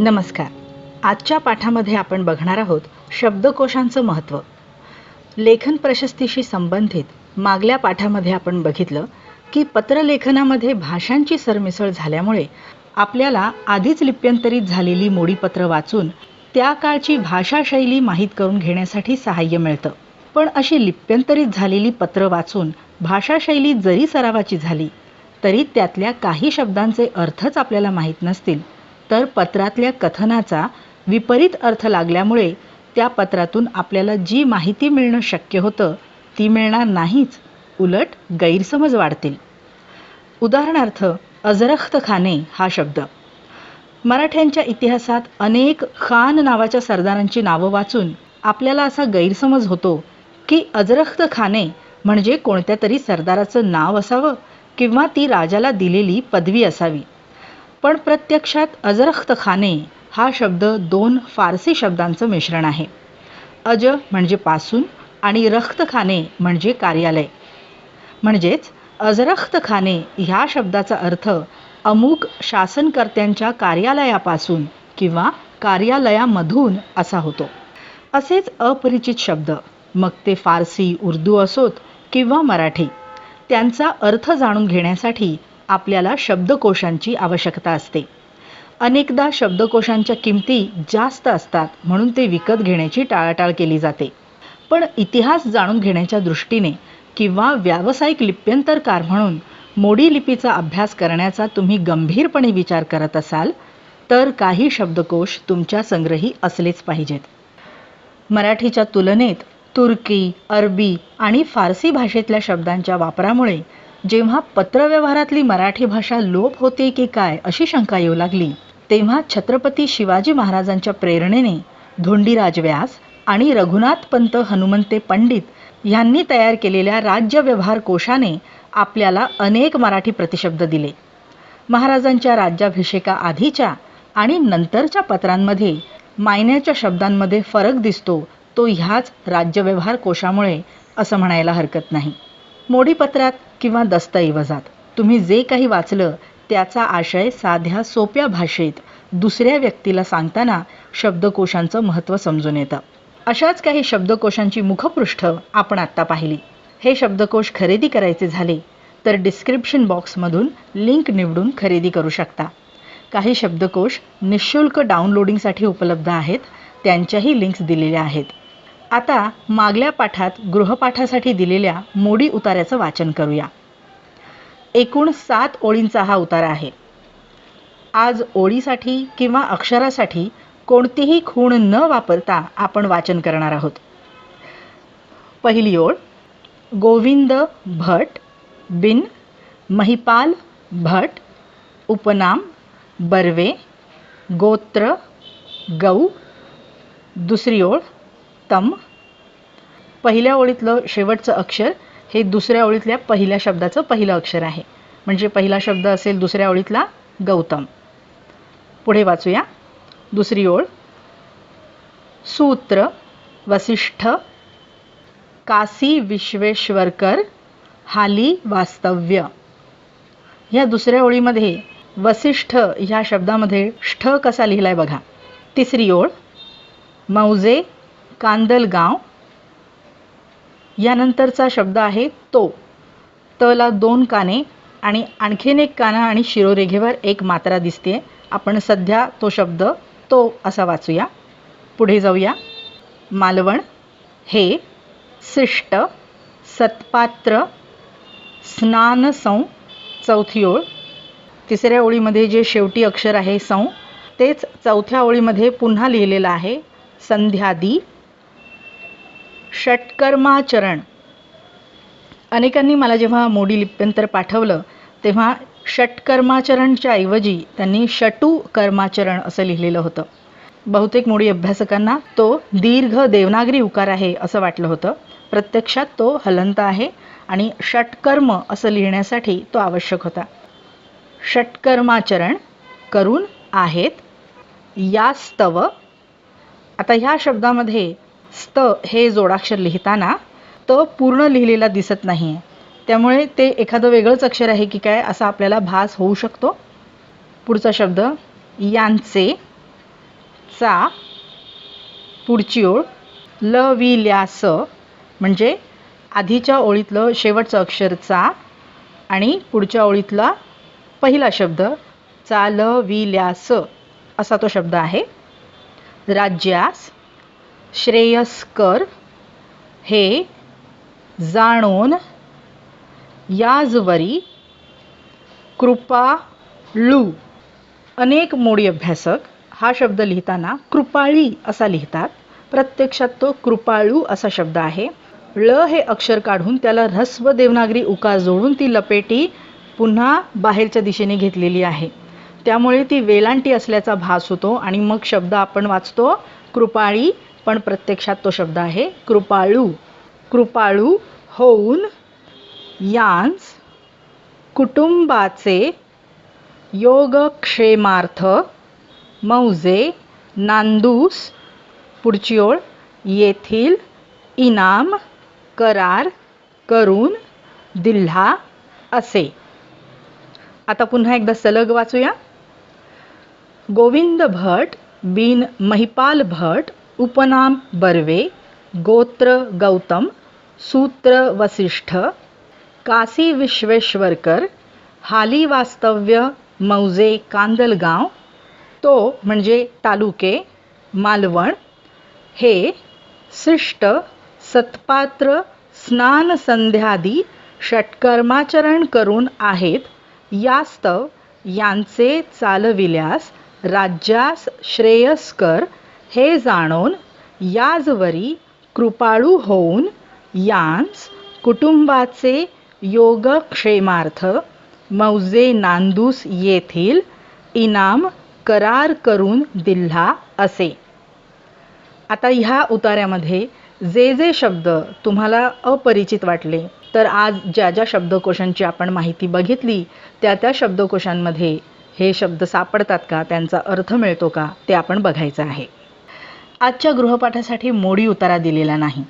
नमस्कार. आजच्या पाठामध्ये आपण बघणार आहोत शब्दकोशांचं महत्त्व. लेखन प्रशस्तीशी संबंधित मागल्या पाठामध्ये आपण बघितलं की पत्रलेखनामध्ये भाषांची सरमिसळ झाल्यामुळे आपल्याला आधीच लिप्यंतरित झालेली मोडीपत्र वाचून त्या काळची भाषाशैली माहीत करून घेण्यासाठी सहाय्य मिळतं. पण अशी लिप्यंतरित झालेली पत्र वाचून भाषाशैली जरी सरावाची झाली तरी त्यातल्या काही शब्दांचे अर्थच आपल्याला माहीत नसतील. तर पत्रातल्या कथनाचा विपरीत अर्थ लागल्यामुळे त्या पत्रातून आपल्याला जी माहिती मिळणं शक्य होतं ती मिळणार नाहीच उलट गैरसमज वाढतील. उदाहरणार्थ अजरख्त खाने हा शब्द. मराठ्यांच्या इतिहासात अनेक खान नावाच्या सरदारांची नावं वाचून आपल्याला असा गैरसमज होतो की अजरख्त खाने म्हणजे कोणत्या तरी सरदाराचं नाव असावं किंवा ती राजाला दिलेली पदवी असावी. पण प्रत्यक्षात अजरख्त खाने हा शब्द दोन फारसी शब्दांचं मिश्रण आहे. अज म्हणजे पासून आणि रक्तखाने म्हणजे कार्यालय. म्हणजेच अजरख्त खाने ह्या शब्दाचा अर्थ अमुक शासनकर्त्यांच्या कार्यालयापासून किंवा कार्यालयामधून असा होतो. असेच अपरिचित शब्द मग ते फारसी उर्दू असोत किंवा मराठी त्यांचा अर्थ जाणून घेण्यासाठी आपल्याला शब्दकोशांची आवश्यकता असते. अनेकदा शब्दकोशांच्या किमती जास्त असतात म्हणून ते विकत घेण्याची टाळाटाळ केली जाते. पण इतिहास जाणून घेण्याच्या दृष्टीने किंवा व्यावसायिक लिप्यंतरकार म्हणून मोडी लिपीचा अभ्यास करण्याचा तुम्ही गंभीरपणे विचार करत असाल तर काही शब्दकोश तुमच्या संग्रही असलेच पाहिजेत. मराठीच्या तुलनेत तुर्की अरबी आणि फारसी भाषेतल्या शब्दांच्या वापरामुळे जेव्हा पत्रव्यवहारातली मराठी भाषा लोप होते की काय अशी शंका येऊ लागली तेव्हा छत्रपती शिवाजी महाराजांच्या प्रेरणेने धोंडीराज व्यास आणि रघुनाथ पंत हनुमंते पंडित यांनी तयार केलेल्या राज्य व्यवहार कोशाने आपल्याला अनेक मराठी प्रतिशब्द दिले. महाराजांच्या राज्याभिषेका आधीच्या आणि नंतरच्या पत्रांमध्ये मायन्याच्या शब्दांमध्ये फरक दिसतो तो ह्याच राज्यव्यवहार कोशामुळे असं म्हणायला हरकत नाही. मोडीपत्रात किंवा दस्तऐवजात. तुम्ही जे काही वाचलं त्याचा आशय साध्या सोप्या भाषेत दुसऱ्या व्यक्तीला सांगताना शब्दकोशांचं महत्त्व समजून येतं. अशाच काही शब्दकोशांची मुखपृष्ठ आपण आत्ता पाहिली. हे शब्दकोश खरेदी करायचे झाले तर डिस्क्रिप्शन बॉक्समधून लिंक निवडून खरेदी करू शकता. काही शब्दकोश निशुल्क डाउनलोडिंगसाठी उपलब्ध आहेत त्यांच्याही लिंक्स दिलेल्या आहेत. आता मागल्या पाठात गृहपाठासाठी दिलेल्या मोडी उतार्याचं वाचन करूया. एकूण सात ओळींचा हा उतारा आहे. आज ओळीसाठी किंवा अक्षरासाठी कोणतीही खूण न वापरता आपण वाचन करणार आहोत. पहिली ओळ गोविंद भट बिन महिपाल भट उपनाम बर्वे गोत्र गौ. दुसरी ओळ तम पहिल्या ओळीतलं शेवटचं अक्षर हे दुसऱ्या ओळीतल्या पहिल्या शब्दाचं पहिलं अक्षर आहे. म्हणजे पहिला शब्द असेल दुसऱ्या ओळीतला गौतम. पुढे वाचूया. दुसरी ओळ. सूत्र वसिष्ठ काशी विश्वेश्वरकर हाली वास्तव्य. ह्या दुसऱ्या ओळीमध्ये वसिष्ठ ह्या शब्दामध्ये ष्ठ कसा लिहिलाय बघा. तिसरी ओळ. मौजे कांदलगाव. यानंतरचा शब्द आहे तो. तला दोन काने आणि आणखीन एक काना आणि शिरोरेघेवर एक मात्रा दिसते आपण सध्या तो शब्द तो असा वाचूया. पुढे जाऊया. मालवण हे शिष्ट सत्पात्र स्नानसं चौथी ओळ तिसऱ्या ओळीमध्ये जे शेवटी अक्षर आहे सं तेच चौथ्या ओळीमध्ये पुन्हा लिहिलेलं आहे संध्यादी. षटकर्माचरण. अनेकांनी मला जेव्हा मोडी लिप्यंतर पाठवलं तेव्हा षटकर्माचरणच्या ऐवजी त्यांनी षटू कर्माचरण असं लिहिलेलं होतं. बहुतेक मोडी अभ्यासकांना तो दीर्घ देवनागरी उकार आहे असं वाटलं होतं. प्रत्यक्षात तो हलंत आहे आणि षटकर्म असं लिहिण्यासाठी तो आवश्यक होता. षटकर्माचरण करून आहेत यास्तव. आता ह्या शब्दामध्ये स्त हे जोडाक्षर लिहिताना त पूर्ण लिहिलेला दिसत नाही आहे त्यामुळे ते एखादं वेगळंच अक्षर आहे की काय असा आपल्याला भास होऊ शकतो? पुढचा शब्द यांचे चा पुढची ओळ ल वि ल्या स म्हणजे आधीच्या ओळीतलं शेवटचं अक्षर चा आणि पुढच्या ओळीतला पहिला शब्द चा ल वि ल्या स असा तो शब्द आहे. राज्यास श्रेयस्कर हे जाणून याजवरी कृपाळू. अनेक मोडी अभ्यासक हा शब्द लिहिताना कृपाळी असा लिहितात. प्रत्यक्षात तो कृपाळू असा शब्द आहे. ळ हे अक्षर काढून त्याला ऱ्हस्व देवनागरी उकार जोडून ती लपेटी पुन्हा बाहेरच्या दिशेने घेतलेली आहे. त्यामुळे ती वेलांटी असल्याचा भास होतो आणि मग शब्द आपण वाचतो कृपाळी पण प्रत्यक्षात तो शब्द आहे कृपाळू. कृपाळू होऊन यांस कुटुंबाचे योगक्षेमार्थ मौजे नांदूस पुढची ओळ येथील इनाम करार करून दिल्हा असे. आता पुन्हा एकदा सलग वाचूया. गोविंद भट बिन महिपाल भट उपनाम बर्वे गोत्र गौतम सूत्र वसिष्ठ काशी विश्वेश्वरकर हाली वास्तव्य मौजे कांदलगाव तो म्हणजे तालुके मालवण हे शिष्ट सत्पात्र स्नान संध्यादी षटकर्माचरण करून आहेत यास्तव यांचे चालविल्यास राज्यास श्रेयस्कर हे जाणून याजवरी कृपाळू होऊन यांस कुटुंबाचे योगक्षेमार्थ मौजे नांदूस येथील इनाम करार करून दिल्हा असे. आता ह्या उतार्यामध्ये जे जे शब्द तुम्हाला अपरिचित वाटले तर आज ज्या ज्या शब्दकोशांची आपण माहिती बघितली त्या त्या शब्दकोशांमध्ये हे शब्द सापडतात का? त्यांचा अर्थ मिळतो का? ते आपण बघायचं आहे. आजच्या गृहपाठासाठी मोडी उतारा दिलेला नाही.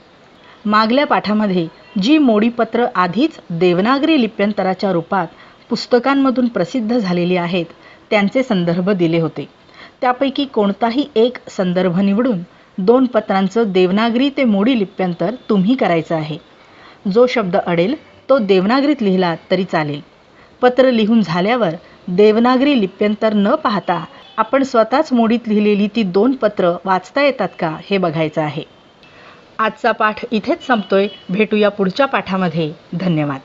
मागल्या पाठामध्ये जी मोडीपत्र आधीच देवनागरी लिप्यंतराच्या रूपात पुस्तकांमधून प्रसिद्ध झालेली आहेत त्यांचे संदर्भ दिले होते. त्यापैकी कोणताही एक संदर्भ निवडून दोन पत्रांचं देवनागरी ते मोडी लिप्यंतर तुम्ही करायचं आहे. जो शब्द अडेल तो देवनागरीत लिहिला तरी चालेल. पत्र लिहून झाल्यावर देवनागरी लिप्यंतर न पाहता आपण स्वतःच मोडीत लिहिलेली ती दोन पत्र वाचता येतात का हे बघायचं आहे. आजचा पाठ इथेच संपतोय. भेटूया पुढच्या पाठामध्ये. धन्यवाद.